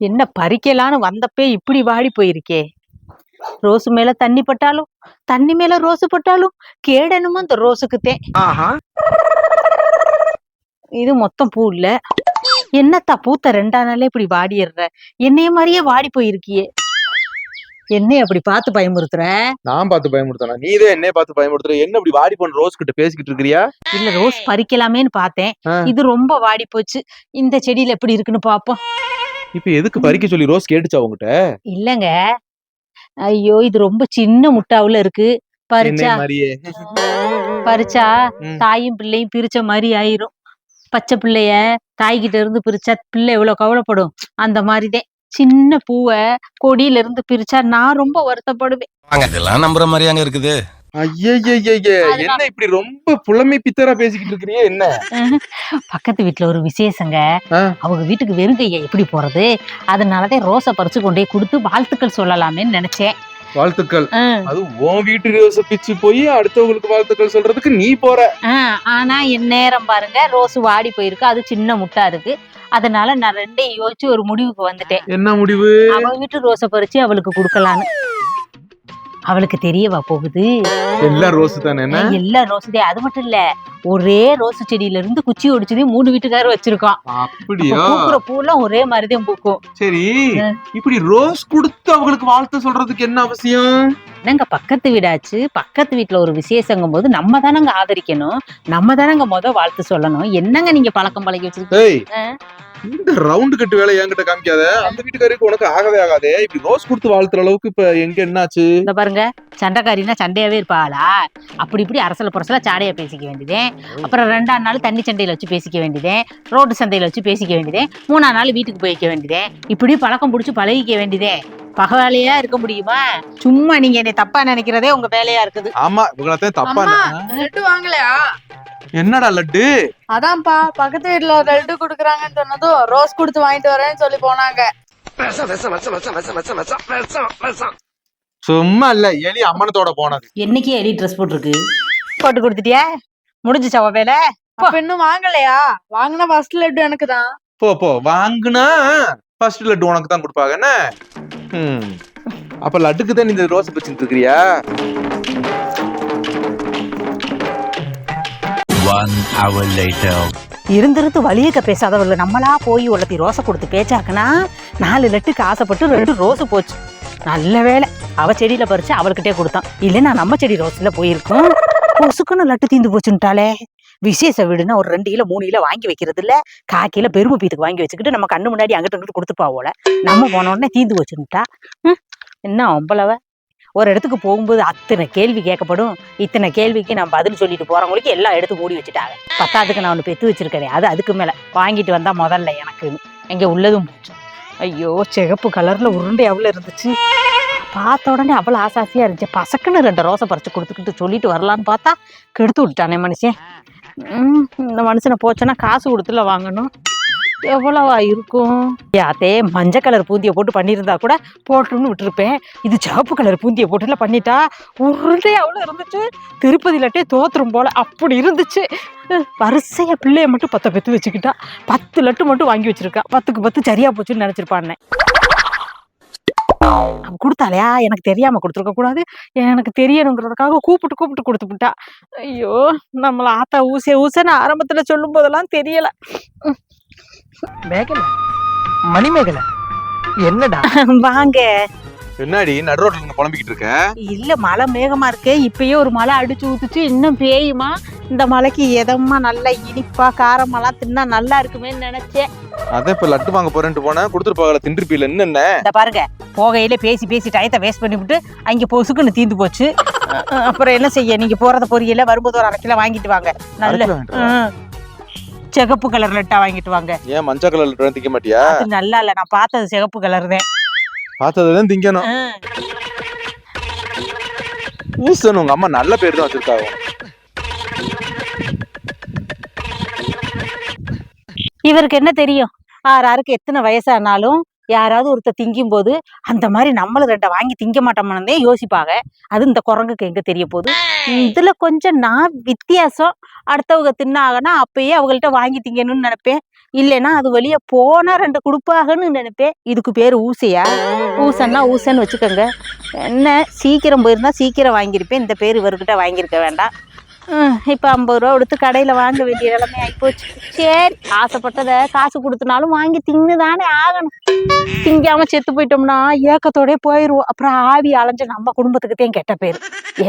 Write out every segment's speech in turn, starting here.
என்ன பறிக்கலான்னு வந்தப்பே இப்படி வாடி போயிருக்கே. ரோஸ் மேல தண்ணி பட்டாலும் தண்ணி மேல ரோஸ் பட்டாலும் கேடணுமோ இந்த ரோஸுக்குத்தேன் ஆஹா. இது மொத்தம் பூ இல்ல. என்னத்தா பூத்த ரெண்டா நாளே இப்படி வாடிடுற? என்னைய மாதிரியே வாடி போயிருக்கியே. என்னைய அப்படி பார்த்து பயமுறுத்துற? நான் பார்த்து பயமுறுத்தானா நீதான் என்னைய பார்த்து பயமுறுத்துற. என்ன இப்படி வாடி போன ரோஸ் கிட்ட பேசிக்கிட்டு இருக்கிறியா? இல்ல ரோஸ் பறிக்கலாமேன்னு பார்த்தேன். இது ரொம்ப வாடி போச்சு. இந்த செடியில எப்படி இருக்குன்னு பாப்போம் இப்ப எதுக்கு பறிக்க சொல்லி ரோஸ் கேட்டுச்சா உங்ககிட்ட இல்லங்க. ஐயோ இது ரொம்ப சின்ன முட்டாவுல இருக்கு. பறிச்சா மாதிரியே. பறிச்சா. தாயும் பிள்ளையும் பிரிச்ச மாதிரி ஆயிரும். பச்சை பிள்ளைய தாய்கிட்ட இருந்து பிரிச்சா பிள்ளை எவ்வளவு கவலைப்படும். அந்த மாதிரிதான் சின்ன பூவை கொடியில இருந்து பிரிச்சா நான் ரொம்ப வருத்தப்படுவேன். இதெல்லாம் நம்புற மாதிரியாங்க இருக்குது. என்ன இப்படி ரொம்ப புலமை பித்தரா பேசிக்கிட்டு இருக்கிறியே என்ன? பக்கத்து வீட்டுல ஒரு விசேஷங்க. அவங்க வீட்டுக்கு வெறுங்கைய எப்படி போறது? அதனாலதான் ரோஸை பறிச்சு கொண்டே கொடுத்து வாழ்த்துக்கள் சொல்லலாமேன்னு நினைச்சேன். வாழ்த்துக்கள். அது உன் வீட்டு ரோஸ பிச்சு போய் அடுத்தவங்களுக்கு வாழ்த்துக்கள் சொல்றதுக்கு நீ போற. ஆனா என் நேரம் பாருங்க. ரோஸ் வாடி போயிருக்கு. அது சின்ன முட்டா இருக்கு. அதனால நான் ரெண்டையும் யோசிச்சு ஒரு முடிவுக்கு வந்துட்டேன். என்ன முடிவு? அவ வீட்டு ரோஸை பறிச்சு அவளுக்கு கொடுக்கலான்னு. அவளுக்கு தெரியவா போகுது? எல்லாம் ரோஸ் தானே எல்லா ரோஸுதே அது மட்டும் இல்ல ஒரே ரோஸ் செடியில இருந்து குச்சி ஒடிச்சதே மூணு வீட்டுக்காரர் வச்சிருக்கோம். அப்ப அப்படியா பூக்குற பூலாம் ஒரே மாதிரிதான் பூக்கும். சரி. இப்படி ரோஸ் கொடுத்து அவங்களுக்கு வாழ்த்து சொல்றதுக்கு என்ன அவசியம்? என்னங்க பக்கத்து வீடாச்சு? பக்கத்து வீட்டுல ஒரு விசேஷங்கும் போது நம்ம தானங்க ஆதரிக்கணும். நம்ம தானங்க முத வாழ்த்து சொல்லணும். என்னங்க நீங்க பழக்கம் பழகி வச்சிருக்கீங்க. இந்த ரவுண்டு கட்டு வேலை என்கிட்ட காமிக்காத. அந்த வீட்டுக்காரிக்கு உனக்கு ஆகவே ஆகாதே. இப்படி ரோஸ் கொடுத்து வாழ்த்துற அளவுக்கு இப்ப எங்க என்னாச்சு? இந்த பாருங்க சண்டைக்காரின்னா சண்டையாவே இருப்பாளா? அப்படி இப்படி அரசல புரசல சாடையா பேசிக்க வேண்டியதே. அப்புறம் ரெண்டாம் நாள் தண்ணி சண்டையில வச்சு பேசிக்க வேண்டியதே. ரோட்டு சந்தையில வச்சு பேசிக்க வேண்டியதே. மூணாம் நாள் வீட்டுக்கு போய்க்க வேண்டியதே. இப்படி பழக்கம் பிடிச்சி பழகிக்க வேண்டியதே. பகவாலையா இருக்க முடியுமா? சும்மா நீங்க என்னை தப்பா நினைக்கிறதே உங்க வேலையா இருக்குது. ஆமா இவங்களத்தான் தப்பா லட்டு வாங்கலையா? என்னடா லட்டு? அதான்ப்பா பக்கத்து வீட்ல ஒரு லட்டு குடுக்குறாங்கன்னு சொன்னதும் ரோஸ் கொடுத்து வாங்கிட்டு வரேன்னு சொல்லி போனாங்க. சும்மா இல்ல எலி அம்மனத்தோட போனது. என்னைக்கே எலி ட்ரெஸ் போட்டிருக்கு? போட்டு கொடுத்துட்டியா? முடிஞ்சுச்சா வேலை? அப்ப இன்னும் வாங்கலையா? வாங்கினா ஃபர்ஸ்ட் லட்டு எனக்கு தான் போ போ வாங்குனா ஃபர்ஸ்ட் லட்டு உனக்கு தான் கொடுப்பாங்க என்ன. அப்ப லட்டுக்கு தான் இந்த ரோஸ் பிச்சுட்டு இருக்கிறியா? One hour later. இருந்திருந்து வழியக்க பேசாதவர்கள நம்மளா போய் உள்ளத்தி ரோஸை கொடுத்து பேச்சாக்குனா நாலு லட்டுக்கு ஆசைப்பட்டு ரெண்டு ரோஸ் போச்சு. நல்ல வேலை அவ செடியில பறிச்சு அவள்கிட்டே கொடுத்தான். இல்லைன்னா நம்ம செடி ரோஸ்ல போயிருக்கும். கொசுக்குன்னு லட்டு தீந்து போச்சுட்டாலே விசேஷ வீடுன்னா ஒரு ரெண்டு கிலோ மூணு கிலோ வாங்கி வைக்கிறது இல்ல கா பெருமை பீத்துக்கு வாங்கி வச்சுக்கிட்டு நம்ம கண்ணு முன்னாடி அங்கிட்டு அங்கிட்டு கொடுத்துப்பா போல. நம்ம போன உடனே தீந்து வச்சுட்டா என்ன அம்பளவ? ஒரு இடத்துக்கு போகும்போது அத்தனை கேள்வி கேட்கப்படும். இத்தனை கேள்விக்கு நான் பதில் சொல்லிட்டு போறவங்களுக்கு எல்லாம் எடுத்து மூடி வச்சுட்டாங்க. பத்தாவதுக்கு நான் ஒன்று பெத்து வச்சிருக்கேன் அது அதுக்கு மேல. வாங்கிட்டு வந்தா முதல்ல எனக்குன்னு. எங்க உள்ளதும் போச்சு. ஐயோ சிகப்பு கலர்ல உருண்டை அவ்வளோ இருந்துச்சு. பார்த்த உடனே அவ்வளோ ஆசாசியா இருந்துச்சு. பசக்குன்னு ரெண்டு ரோசை பறிச்சு கொடுத்துக்கிட்டு சொல்லிட்டு வரலான்னு பார்த்தா கெடுத்து விட்டானே மனுஷன். இந்த மனுஷனை போச்சேன்னா காசு கொடுத்துல வாங்கணும். எவ்வளவா இருக்கும்? யாத்தே மஞ்சள் கலர் பூந்தியை போட்டு பண்ணியிருந்தா கூட போட்டுன்னு விட்டுருப்பேன். இது சிவப்பு கலர் பூந்தியை போட்டுல பண்ணிட்டா உருண்டே அவ்வளோ இருந்துச்சு. திருப்பதி லட்டே தோத்துரும் போல அப்படி இருந்துச்சு. அஹ், வரிசையா பிள்ளைய மட்டும் பத்த பெத்து வச்சுக்கிட்டா. பத்து லட்டு மட்டும் வாங்கி வச்சிருக்கா. பத்துக்கு பத்து சரியா போச்சுன்னு நினைச்சிருப்பான்னு. அவ கொடுத்தாலையா எனக்கு தெரியாம கொடுத்துருக்க கூடாது. எனக்கு தெரியணுங்கிறதுக்காக கூப்பிட்டு கூப்பிட்டு கொடுத்துப்புட்டா ஐயோ நம்மள ஆத்தா ஊசே ஊசேன்னு ஆரம்பத்துல சொல்லும் போதெல்லாம் தெரியல. மேகலை? மணிமேகலை? என்னடா? வாங்க. என்னடி நடு ரோட்ல இருந்து புலம்பிக்கிட்டு இருக்க? இல்ல மழை மேகமா இருக்கு. இப்பயே ஒரு மழை அடிச்சு ஊத்துச்சு. இன்னும் பேயுமா? இந்த மழைக்கு எதமா நல்லா இனிப்பா காரமெல்லாம் தின்னா நல்லா இருக்குமேன்னு நினைச்சேன். அதான் இப்ப லட்டு வாங்க போறேன்ட்டு போனேன். கொடுத்துருப்பாங்கல தின்றுப்பீல என்ன? இந்த பாருங்க. போகையில பேசி பேசி டயத்தை வேஸ்ட் பண்ணிவிட்டு அங்க பொசுக்குன்னு தீந்து போச்சு. அப்புறம் என்ன செய்ய? நீங்க போறத பொரியல வரும்போது ஒரு அரை கிலோ வாங்கிட்டு வாங்க. நல்ல. சிகப்பு கலர் லட்டா வாங்கிட்டு வாங்க. ஏன் மஞ்சள் கலர் லட்டு திங்க மாட்டியா? அது நல்லா இல்ல நான் பார்த்தது சிகப்பு கலர் தான். பார்த்ததுதான் திங்கணும். ம். ஊசன் உங்க அம்மா நல்ல பேர் தான் வச்சிருக்காங்க. இவருக்கு என்ன தெரியும்? ஆறாருக்கு எத்தனை வயசானாலும் யாராவது ஒருத்தர் திங்கும் போது அந்த மாதிரி நம்மளும் ரெண்டை வாங்கி திங்க மாட்டோம்னே யோசிப்பாங்க. அது இந்த குரங்குக்கு எங்க தெரிய போகுது? இதுல கொஞ்சம் நான் வித்தியாசம் அடுத்தவங்க தின்னாகனா அப்பயே அவங்கள்ட்ட வாங்கி திங்கணும்னு நினைப்பேன். இல்லைன்னா அது வெளியே போனா ரெண்டு கொடுப்பாகன்னு நினைப்பேன். இதுக்கு பேர் ஊசையா? ஊசன்னா ஊசன்னு வச்சுக்கோங்க. என்ன சீக்கிரம் போயிருந்தா சீக்கிரம் வாங்கியிருப்பேன். இந்த பேர் இவர்கிட்ட வாங்கியிருக்க வேண்டாம். இப்போ ஐம்பது ரூபா கொடுத்து கடையில் வாங்க வேண்டிய நிலைமை ஆகிப்போச்சு சரி ஆசைப்பட்டதை காசு கொடுத்தனாலும் வாங்கி தின்னு தானே ஆகணும். திங்காம செத்து போயிட்டோம்னா ஏக்கத்தோடய போயிடுவோம் அப்புறம் ஆவி அலைஞ்ச நம்ம குடும்பத்துக்கு கெட்ட பேர்.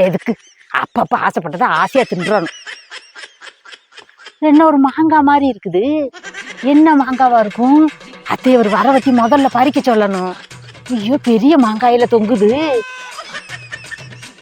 எதுக்கு? அப்பப்போ ஆசைப்பட்டதை ஆசையாக தின்றணும். என்ன ஒரு மாங்காய் மாதிரி இருக்குது. என்ன மாங்காவாக இருக்கும்? அத்தை ஒரு வர வச்சு முதல்ல பறிக்க சொல்லணும். ஐயோ பெரிய மாங்காயில தொங்குது.